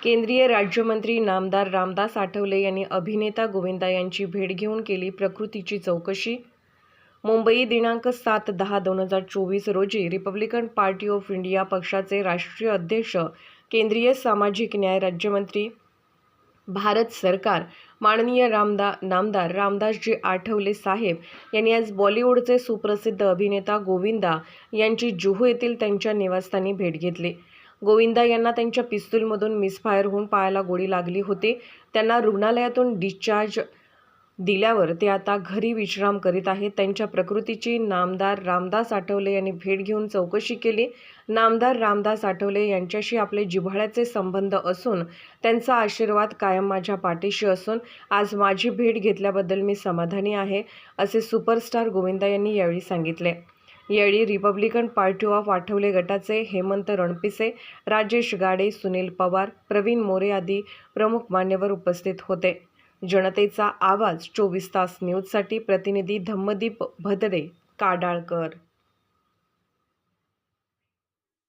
केंद्रीय राज्यमंत्री नामदार रामदास आठवले यांनी अभिनेता गोविंदा यांची भेट घेऊन केली प्रकृतीची चौकशी. मुंबई दिनांक सात दहा दोन हजार चोवीस रोजी रिपब्लिकन पार्टी ऑफ इंडिया पक्षाचे राष्ट्रीय अध्यक्ष केंद्रीय सामाजिक न्याय राज्यमंत्री भारत सरकार माननीय रामदा नामदार रामदासजी आठवले साहेब यांनी आज बॉलिवूडचे सुप्रसिद्ध अभिनेता गोविंदा यांची जुहू येथील त्यांच्या निवासस्थानी भेट घेतली. गोविंदा यांना त्यांच्या पिस्तूलमधून मिसफायर होऊन पायाला गोळी लागली होती. त्यांना रुग्णालयातून डिस्चार्ज दिल्यावर ते आता घरी विश्राम करीत आहेत. त्यांच्या प्रकृतीची नामदार रामदास आठवले यांनी भेट घेऊन चौकशी केली. नामदार रामदास आठवले यांच्याशी आपले जिव्हाळ्याचे संबंध असून त्यांचा आशीर्वाद कायम माझ्या पाठीशी असून आज माझी भेट घेतल्याबद्दल मी समाधानी आहे असे सुपरस्टार गोविंदा यांनी यावेळी सांगितले. यावेळी रिपब्लिकन पार्टी ऑफ आठवले गटाचे हेमंत रणपिसे राजेश गाडे सुनील पवार प्रवीण मोरे आदी प्रमुख मान्यवर उपस्थित होते. जनतेचा आवाज चोवीस तास न्यूजसाठी प्रतिनिधी धम्मदीप भदडे काडाळकर.